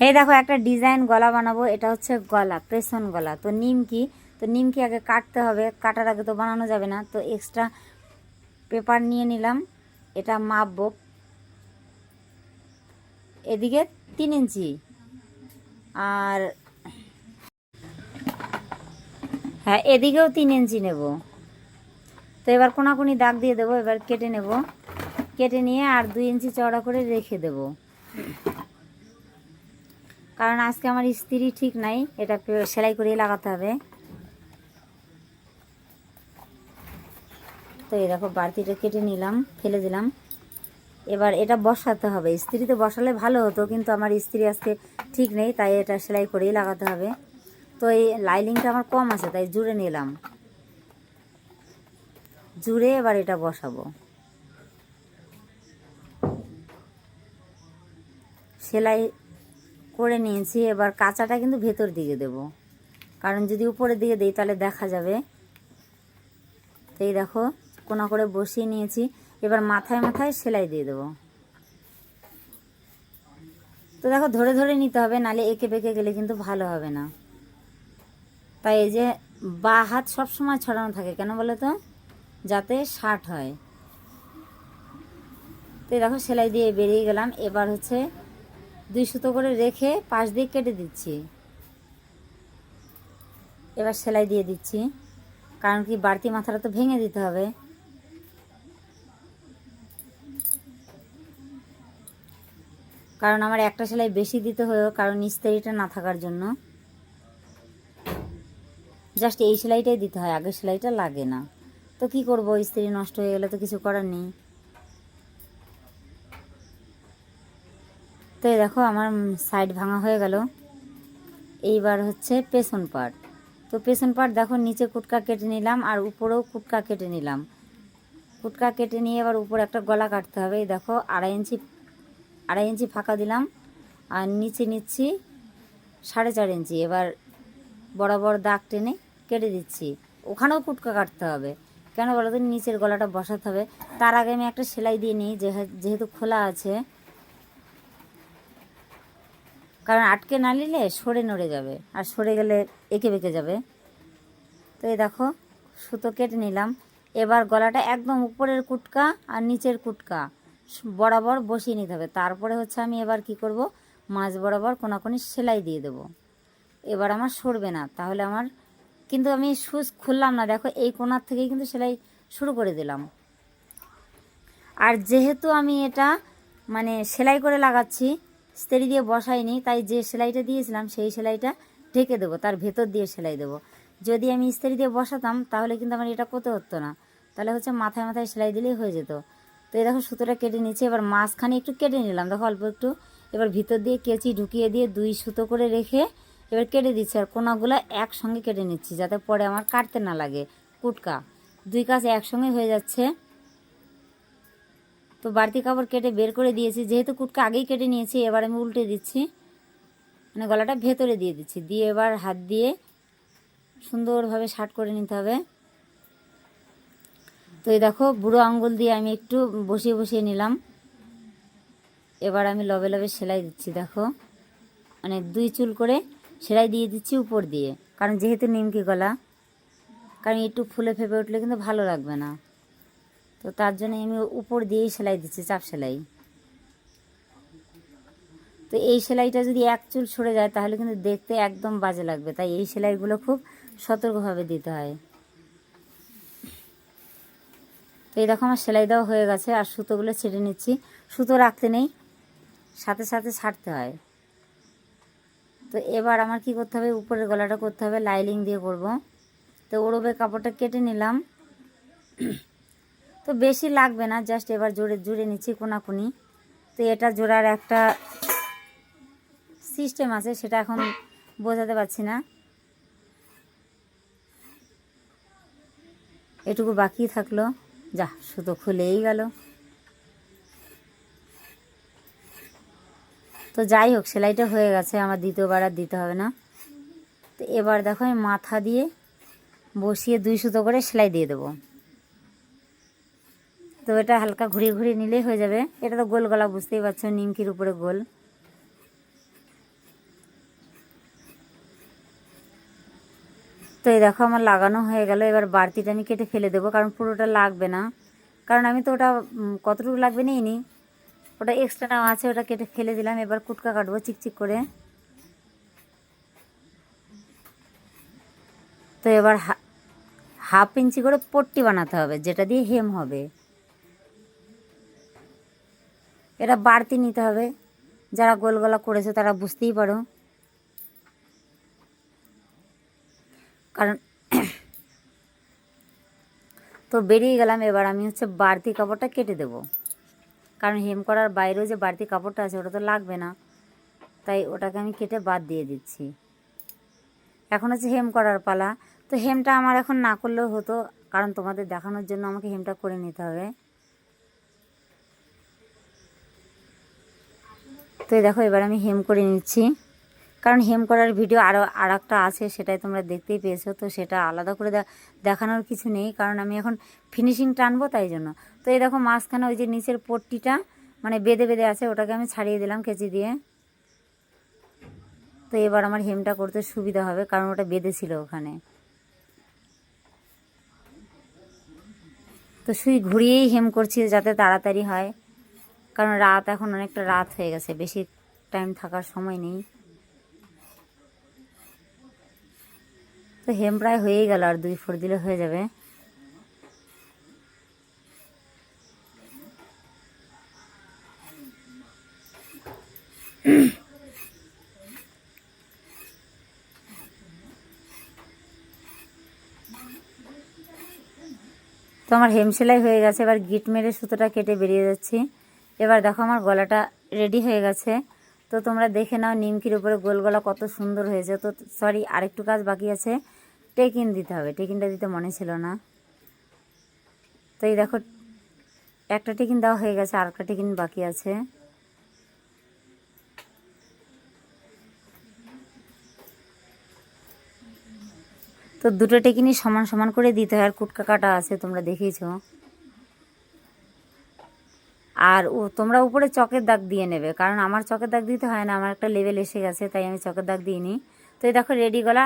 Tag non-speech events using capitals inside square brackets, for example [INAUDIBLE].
এই দেখো, একটা ডিজাইন গলা বানাবো, এটা হচ্ছে গলা প্রেশন গলা। তো নিমকি তো নিমকি আগে কাটতে হবে, কাটার আগে তো বানানো যাবে না। তো এক্সট্রা পেপার নিয়ে নিলাম, এটা মাপবো। এদিকে তিন ইঞ্চি। আর হ্যাঁ এদিকেও তিন ইঞ্চি নেব। তো এবার কোনাকুনি দাগ দিয়ে দেবো, এবার কেটে নেব। কেটে নিয়ে আর দুই ইঞ্চি চওড়া করে রেখে দেব। কারণ আজকে আমার স্ত্রী ঠিক নাই, এটা সেলাই করেই লাগাতে হবে। তো এই দেখো বাড়তিটা কেটে নিলাম, ফেলে দিলাম। এবার এটা বসাতে হবে। স্ত্রীতে বসালে ভালো হতো, কিন্তু আমার স্ত্রী আজকে ঠিক নেই, তাই এটা সেলাই করেই লাগাতে হবে। তো এই লাইলিংটা আমার কম আছে, তাই জুড়ে নিলাম। জুড়ে এবার এটা বসাবো। সেলাই করে নিয়েছি, এবার কাঁচাটা কিন্তু ভেতর দিকে দেব। কারণ যদি উপরের দিকে দিই তাহলে দেখা যাবে। এই দেখো, কোনা করে বসিয়ে নিয়েছি। এবার মাথায় মাথায় সেলাই দিয়ে দেবো। তো দেখো, ধরে ধরে নিতে হবে, নালে এঁকে বেঁকে গেলে কিন্তু ভালো হবে না। তাই এই যে বা হাত সবসময় ছড়ানো থাকে, কেন বলো তো? যাতে শার্ট হয়। তো দেখো, সেলাই দিয়ে বেরিয়ে গেলাম। এবার হচ্ছে দুই সুতো করে রেখে পাশ দিয়ে কেটে দিচ্ছি। এবার সেলাই দিয়ে দিচ্ছি। কারণ কি বাড়তি মাথাটা তো ভেঙে দিতে হবে। কারণ আমার একটা সেলাই বেশি দিতে হয়েও কারণ ইস্তারিটা না থাকার জন্য। জাস্ট এই সেলাইটাই দিতে হয়, আগের সেলাইটা লাগে না। তো কি করব? ইস্ত্রি নষ্ট হয়ে গেলে তো কিছু করার নেই। তো এই দেখো আমার সাইড ভাঙা হয়ে গেল। এইবার হচ্ছে পেছন পার্ট তো পেছন পার্ট দেখো নিচে কুটকা কেটে নিলাম আর উপরেও কুটকা কেটে নিলাম। কুটকা কেটে নিয়ে এবার উপরে একটা গলা কাটতে হবে। এই দেখো আড়াই ইঞ্চি আড়াই ইঞ্চি ফাঁকা দিলাম আর নিচে নিচ্ছি সাড়ে চার ইঞ্চি। এবার বরাবর দাগ টেনে কেটে দিচ্ছি। ওখানেও কুটকা কাটতে হবে। কেন বলো তো? নিচের গলাটা বসাতে হবে। তার আগে আমি একটা সেলাই দিয়ে নিই, যেহে- যেহেতু খোলা আছে। কারণ আটকে না নিলে সরে নড়ে যাবে, আর সরে গেলে এঁকে বেঁকে যাবে। তো এই দেখো, সুতো কেটে নিলাম। এবার গলাটা একদম উপরের কুটকা আর নিচের কুটকা বরাবর বসিয়ে নিতে হবে। তারপরে হচ্ছে আমি এবার কি করব? মাঝ বরাবর কোনাকুনি সেলাই দিয়ে দেব। এবার আমার সরবে না। তাহলে আমার কিন্তু আমি সুচ খুললাম না। দেখো, এই কোনার থেকেই কিন্তু সেলাই শুরু করে দিলাম। আর যেহেতু আমি এটা মানে সেলাই করে লাগাচ্ছি স্তেরি দিয়ে বসাইনি, তাই যে সেলাইটা দিয়েছিলাম সেই সেলাইটা ঢেকে দেবো, তার ভেতর দিয়ে সেলাই দেবো। যদি আমি ইস্ত্রি দিয়ে বসাতাম, তাহলে কিন্তু আমার এটা করতে হতো না। তাহলে হচ্ছে মাথায় মাথায় সেলাই দিলেই হয়ে যেত। তো এই দেখো সুতোটা কেটে নিচ্ছে, এবার মাঝখানে একটু কেটে নিলাম। দেখো অল্প একটু, এবার ভিতর দিয়ে কেচি ঢুকিয়ে দিয়ে দুই সুতো করে রেখে এবার কেটে দিচ্ছি, আর কোনাগুলো একসঙ্গে কেটে নিচ্ছি, যাতে পরে আমার কাটতে না লাগে, কুটকা। দুই কাজ একসঙ্গে হয়ে যাচ্ছে। তো বাড়তি কাপড় কেটে বের করে দিয়েছি। যেহেতু কুটকা আগেই কেটে নিয়েছি, এবার আমি উল্টে দিচ্ছি। মানে গলাটা ভেতরে দিয়ে দিচ্ছি। দিয়ে এবার হাত দিয়ে সুন্দরভাবে শার্ট করে নিতে হবে। তো এই দেখো, বুড়ো আঙ্গুল দিয়ে আমি একটু বসিয়ে বসিয়ে নিলাম। এবার আমি লবে লবে সেলাই দিচ্ছি, দেখো। মানে দুই চুল করে সেলাই দিয়ে দিচ্ছি উপর দিয়ে। কারণ যেহেতু নিমকি গলা, কারণ একটু ফুলে ফেপে উঠলে কিন্তু ভালো লাগবে না। তো তার জন্য আমি উপর দিয়েই সেলাই দিচ্ছি, চাপ সেলাই। তো এই সেলাইটা যদি এক চুল সরে যায়, তাহলে কিন্তু দেখতে একদম বাজে লাগবে। তাই এই সেলাইগুলো খুব সতর্কভাবে দিতে হয়। তো এই দেখো আমার সেলাই দেওয়া হয়ে গেছে, আর সুতোগুলো ছেড়ে নিচ্ছি। সুতো রাখতে নেই, সাথে সাথে ছাড়তে হয়। তো এবার আমার কি করতে হবে, উপরের গলাটা করতে হবে লাইলিং দিয়ে করব। তো ওরবে কাপড়টা কেটে নিলাম। তো বেশি লাগবে না জাস্ট এবার জোরে জুড়ে নিচ্ছি কোনাকুনি। তো এটা জোড়ার একটা সিস্টেম আছে, সেটা এখন বোঝাতে পারছি না। এটুকু বাকি থাকল। যা, সুতো খুলেই গেল। তো যাই হোক, সেলাইটা হয়ে গেছে, আমার দ্বিতীয়বার আর দিতে হবে না। তো এবার দেখো, আমি মাথা দিয়ে বসিয়ে দুই সুতো করে সেলাই দিয়ে দেবো। তো এটা হালকা ঘুরিয়ে ঘুরিয়ে নিলেই হয়ে যাবে। এটা তো গোল গলা, বুঝতেই পারছ, নিমকির উপরে গোল। তো এই দেখো আমার লাগানো হয়ে গেল, এবার বাড়তিটা আমি কেটে ফেলে দেবো, কারণ পুরোটা লাগবে না। কারণ আমি তো ওটা কতটুকু লাগবে নিই নি? ওটা এক্সট্রা নেওয়া আছে, ওটা কেটে ফেলে দিলাম, এবার কুটকা কাটবো চিকচিক করে। তো এবার হাফ ইঞ্চি করে পট্টি বানাতে হবে, যেটা দিয়ে হেম হবে। এটা বাড়তি নিতে হবে। যারা গোল গলা করেছে, তারা বুঝতেই পারো। কারণ [CLEARS THROAT] তো বেরিয়ে গেলাম, এবার আমি হচ্ছে বাড়তি কাপড়টা কেটে দেব। কারণ হেম করার বাইরেও যে বাড়তি কাপড়টা আছে, ওটা তো লাগবে না। তাই ওটাকে আমি কেটে বাদ দিয়ে দিচ্ছি। এখন হচ্ছে হেম করার পালা। তো হেমটা আমার এখন না করলেও হতো, কারণ তোমাদের দেখানোর জন্য আমাকে হেমটা করে নিতে হবে। তো দেখো, এবার আমি হেম করে নিচ্ছি। কারণ হেম করার ভিডিও আরও আর একটা আছে, সেটাই তোমরা দেখতেই পেয়েছ। তো সেটা আলাদা করে দেখানোর কিছু নেই, কারণ আমি এখন ফিনিশিং টানবো তাই জন্য। তো এই দেখো, মাঝখানে ওই যে নিচের পট্টিটা মানে বেঁধে বেঁধে আছে, ওটাকে আমি ছাড়িয়ে দিলাম কেচি দিয়ে। তো এবার আমার হেমটা করতে সুবিধা হবে, কারণ ওটা বেঁধে ছিল ওখানে। তো সুই ঘুরিয়েই হেম করছি, যাতে তাড়াতাড়ি হয়। কারণ রাত এখন অনেকটা রাত হয়ে গেছে, বেশি টাইম থাকার সময় নেই। তো হেম প্রায় হয়েই গেল, আর দুই ফোর দিলে হয়ে যাবে। তো আমার হেম সেলাই হয়ে গেছে, এবার গিট মেরে সুতোটা কেটে বেরিয়ে যাচ্ছি। এবার দেখো আমার গলাটা রেডি হয়ে গেছে। তো তোমরা দেখে নাও নিমকির উপরে গোল গলা কত সুন্দর হয়েছে। তো সরি আরেকটু কাজ বাকি আছে। টেকিন দিতে হবে। টেকিনটা দিতে মনে ছিল না। তো এই দেখো, একটা টিকিন দেওয়া হয়ে গেছে আর একটা টিকিন বাকি আছে। তো দুটো টেকিনই সমান সমান করে দিতে হয়। আর কুটকা কাটা আছে, তোমরা দেখিয়েছো আর ও, তোমরা উপরে চকের দাগ দিয়ে নেবে, কারণ আমার চকের দাগ দিতে হয় না, আমার একটা লেভেল এসে গেছে, তাই আমি চকের দাগ দিইনি। তো এই দেখো রেডি গলা